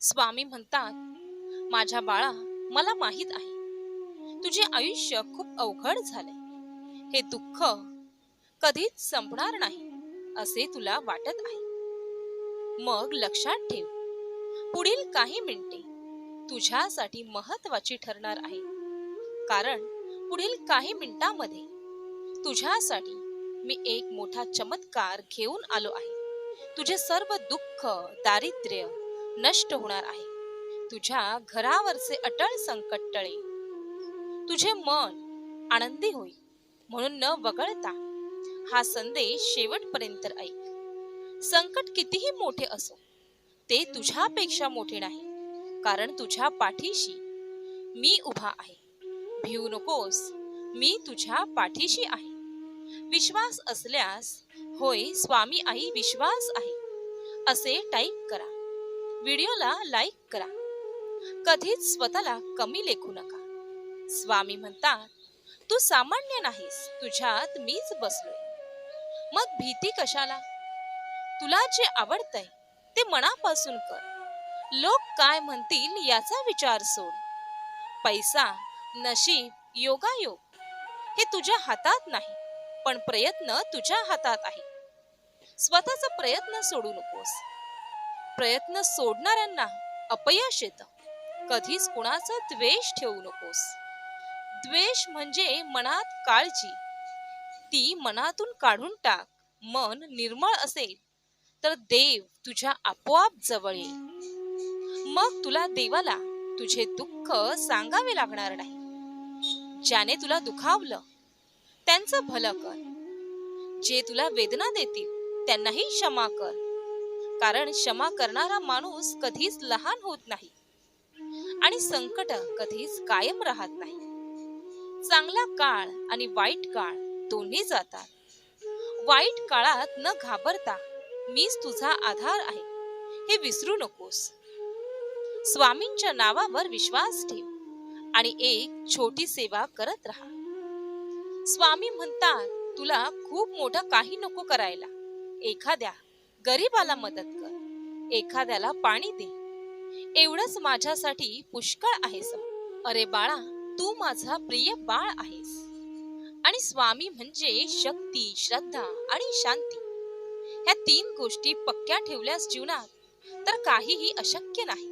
स्वामी म्हणतात माझ्या बाळा मला माहीत आहे. तुझे आयुष्य खूप अवघड झाले हे दुःख कधीच संपणार नाही असे तुला वाटत आहे. मग लक्षात ठेव. पुढील काही मिनिटे तुझ्यासाठी महत्वाची ठरणार आहे. कारण पुढील काही मिनिटांमध्ये तुझ्यासाठी मी एक मोठा चमत्कार घेऊन आलो आहे. तुझे सर्व दुःख दारिद्र्य नष्ट होणार आहे. तुझ्या घरावरचे अटळ संकट टळे. तुझे मन आनंदी होईल म्हणून न वगळता हा संदेश शेवटपर्यंत ऐक. संकट कितीही मोठे असो ते तुझ्यापेक्षा मोठे नाही कारण तुझ्या पाठीशी मी उभा आहे. भिवू नकोस मी तुझ्या पाठीशी आहे. विश्वास असल्यास होय स्वामी आई विश्वास आहे. असे टाईप करा. व्हिडिओला लाईक करा. कधीच स्वतःला कमी लेखू नका. स्वामी म्हणतात तू सामान्य नाहीस तुझ्यात मीच बसलोय. मग भीती कशाला? तुला जे आवडतंय ते मनापासून कर. लोक काय म्हणतील याचा विचार सोड. पैसा नशीब योगायोग हे तुझ्या हातात नाही पण प्रयत्न तुझ्या हातात आहे. स्वतःचा प्रयत्न सोडू नकोस. प्रयत्न सोडणाऱ्यांना अपयश येत. कधीच कुणाचा द्वेष ठेवू नकोस. द्वेष म्हणजे मनात काळजी. ती मनातून काढून टाक. मन निर्मळ असेल तर देव तुझ्या आपोआप जवळ येईल. मग तुला देवाला तुझे दुःख सांगावे लागणार नाही. ज्याने तुला दुखावलं त्यांचं भलं कर. जे तुला वेदना देतील त्यांनाही क्षमा कर. कारण क्षमा करणारा माणूस कधीच लहान होत नाही. आणि संकट कधीच कायम राहत नाही. चांगला काळ आणि वाईट काळ दोन्ही जातात. वाईट काळात न घाबरता मीच तुझा आधार आहे. हे विसरू नकोस. स्वामींच्या नावावर विश्वास ठेव आणि एक छोटी सेवा करत राहा. स्वामी म्हणतात तुला खूप मोठं काही नको करायला. एखाद्या गरीबाला मदत कर. एखाद्याला पाणी दे. एवढंच माझ्यासाठी पुष्कळ आहेस अरे बाळा तू माझा प्रिय बाळ आहेस. आणि स्वामी म्हणजे शक्ती श्रद्धा आणि शांती. ह्या तीन गोष्टी पक्क्या ठेवल्यास जीवनात तर काहीही अशक्य नाही.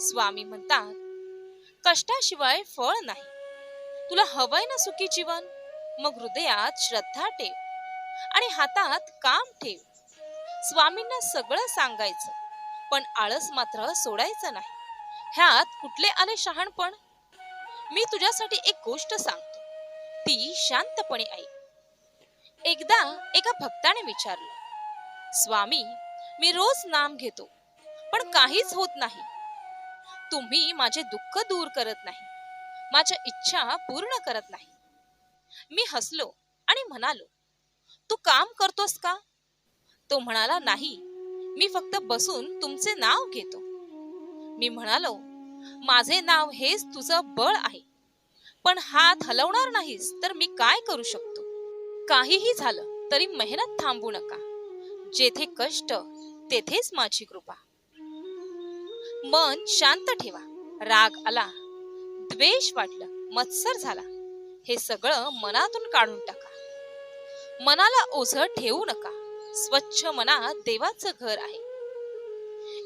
स्वामी म्हणतात कष्टाशिवाय फळ नाही. तुला हवंय ना सुखी जीवन? मग हृदयात श्रद्धा ठेव आणि हातात काम ठेव. स्वामींना सगळं सांगायचं पण आळस मात्र सोडायचं नाही. ह्यात कुठले आले शहाणपण? मी तुझ्यासाठी एक गोष्ट सांगतो. ती शांतपणे ऐक एकदा एका भक्ताने विचारलं स्वामी मी रोज नाम घेतो पण काहीच होत नाही. तुम्ही माझे दुःख दूर करत नाही माझ्या इच्छा पूर्ण करत नाही. मी हसलो आणि म्हणालो तू काम करतोस का? तो म्हणाला नाही मी फक्त बसून तुमचे नाव घेतो. मी म्हणालो माझे नाव हेच तुझं बळ आहे. पण हात हलवणार नाहीस तर मी काय करू शकतो? काहीही झालं तरी मेहनत थांबू नका. जेथे कष्ट तेथेच माझी कृपा. मन शांत ठेवा. राग आला. द्वेष वाटलं. मत्सर झाला. हे सगळं मनातून काढून टाका. मनाला ओझ ठेवू नका. स्वच्छ मनात देवाचं घर आहे.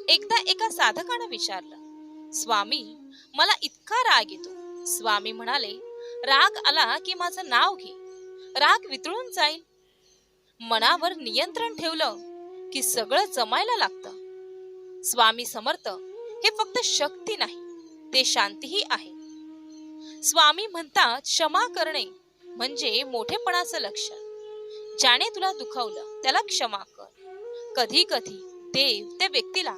एकदा एका साधकानं विचारलं स्वामी मला इतका राग येतो. स्वामी म्हणाले राग आला की माझं नाव घे. राग वितळून जाईल. मनावर नियंत्रण ठेवलं की सगळं जमायला लागतं. स्वामी समर्थ हे फक्त शक्ती नाही ते शांतीही आहे. स्वामी म्हणतात क्षमा करणे म्हणजे मोठेपणाचं लक्षण. ज्याने तुला दुखवलं त्याला क्षमा कर. कधी कधी देव त्या व्यक्तीला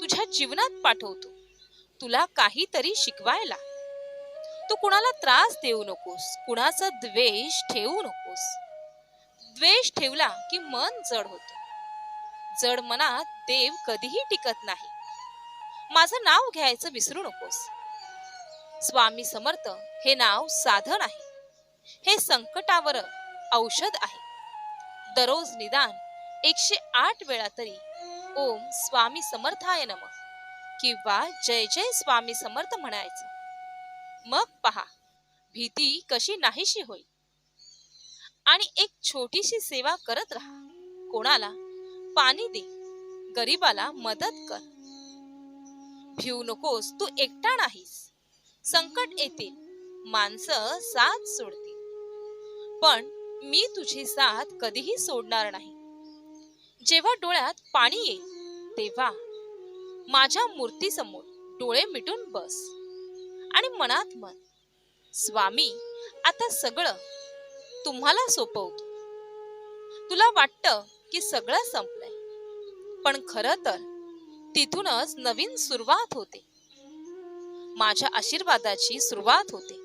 तुझ्या जीवनात पाठवतो. तुला काहीतरी शिकवायला. तू कुणाला त्रास देऊ नकोस कुणाचा द्वेष ठेवू नकोस. द्वेष ठेवला की मन जड होत. जड मनात देव कधीही टिकत नाही. माझं नाव घ्यायचं विसरू नकोस. स्वामी समर्थ हे नाव साधन आहे. हे संकटावर औषध आहे. दररोज निदान एकशे आठ वेळा तरी. ओम स्वामी समर्थाय नम. किंवा जय जय स्वामी समर्थ म्हणायचं. मग पहा भीती कशी नाहीशी होईल? आणि एक छोटीशी सेवा करत राहा. कोणाला? पाणी दे. गरीबाला मदत कर. भिवू नकोस तू एकटा नाहीस. संकट येतील. माणसं साथ सोडतील. पण मी तुझी साथ कधीही सोडणार नाही. जेव्हा डोळ्यात पाणी येईल तेव्हा माझ्या मूर्तीसमोर डोळे मिटून बस आणि मनात मन स्वामी आता सगळं तुम्हाला सोपवतो. तुला वाटतं की सगळं संपलंय पण खरं तर तिथूनच नवीन सुरुवात होते. माझ्या आशीर्वादाची सुरुवात होते.